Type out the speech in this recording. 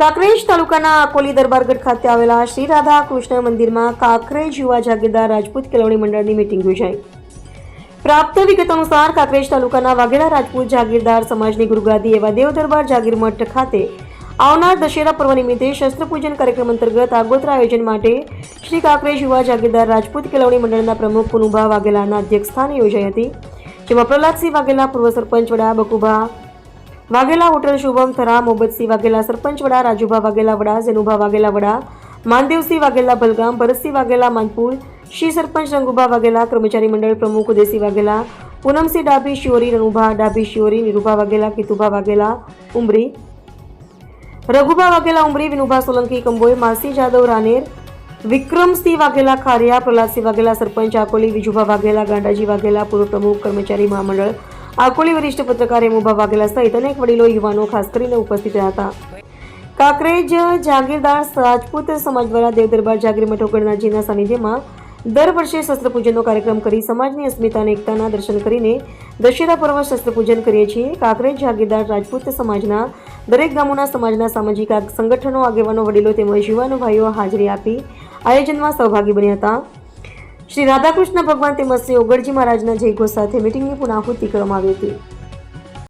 કાંકરેજ તાલુકાના અકોલી દરબારગઢ ખાતે આવેલા શ્રી રાધા કૃષ્ણ મંદિરમાં કાંકરેજ યુવા જાગીરદાર રાજપૂત કેળવણી મંડળની મીટિંગ યોજાઈ. પ્રાપ્ત વિગત અનુસાર કાંકરેજ તાલુકાના વાઘેલા રાજપૂત જાગીરદાર સમાજની ગુરુગાદી એવા દેવ દરબાર જાગીર મઠ ખાતે આવનાર દશેરા પર્વ નિમિત્તે શસ્ત્ર પૂજન કાર્યક્રમ અંતર્ગત આગોતરા આયોજન માટે શ્રી કાંકરેજ યુવા જાગીરદાર રાજપૂત કેળવણી મંડળના પ્રમુખ પુનુભા વાઘેલાના અધ્યક્ષસ્થાને યોજાઈ હતી, જેમાં પ્રહલાદસિંહ વાઘેલા પૂર્વ સરપંચ વડા બકુભા વાઘેલા હોટલ શુભમ થરા, મોબતસિંહ વાઘેલા, સરપંચ વડા, રાજુભા વાઘેલા વડા, ઝેનુભા વાઘેલા વડા માનદેવસિંહ વાઘેલા, ભલગામ, ભરતસિંહ વાઘેલા, માનપુર, શ્રી સરપંચ રંગુભા વાઘેલા, કર્મચારી મંડળ પ્રમુખ ઉદયસિંહ વાઘેલા, પૂનમસિંહ ડાભી, શિયોરી, રનુભા ડાભી, શિયોરી, નિરૂભા વાઘેલા, કીતુભા વાઘેલા, ઉમરી, રઘુભા વાઘેલા, ઉમરી, વિનુભા સોલંકી, કંબોઈ માસી જાદવ, રાનેર, વિક્રમસિંહ વાઘેલા, ખારિયા, પ્રહલાદસિંહ વાઘેલા, સરપંચ આકોલી, વિજુભા વાઘેલા, ગાંડાજી વાઘેલા, પૂર્વ પ્રમુખ, કર્મચારી મહામંડળ આકોલી વરિષ્ઠ પત્રકાર મુભા વાઘેલા સહિત અનેક વડીલો, યુવાનો ખાસ કરીને ઉપસ્થિત રહ્યા હતા. કાંકરેજ જાગીરદાર રાજપૂત સમાજ દ્વારા દેવદરબાર જાગીર મઠ ઓગણનાથજીના સાનિધ્યમાં દર વર્ષે શસ્ત્રપૂજનનો કાર્યક્રમ કરી સમાજની અસ્મિતા અને એકતાના દર્શન કરીને દશેરા પર્વ શસ્ત્રપૂજન કરીએ છીએ. કાંકરેજ જાગીરદાર રાજપૂત સમાજના દરેક ગામોના સમાજના સામાજિક સંગઠનો, આગેવાનો, વડીલો તેમજ યુવાનો ભાઈઓ હાજરી આપી આયોજનમાં સહભાગી બન્યા હતા. શ્રી રાધાકૃષ્ણ ભગવાન તેમજ શ્રી ઓગળજી મહારાજના જયઘોષ સાથે મિટિંગની પુનાહુતિ કરવામાં આવી હતી.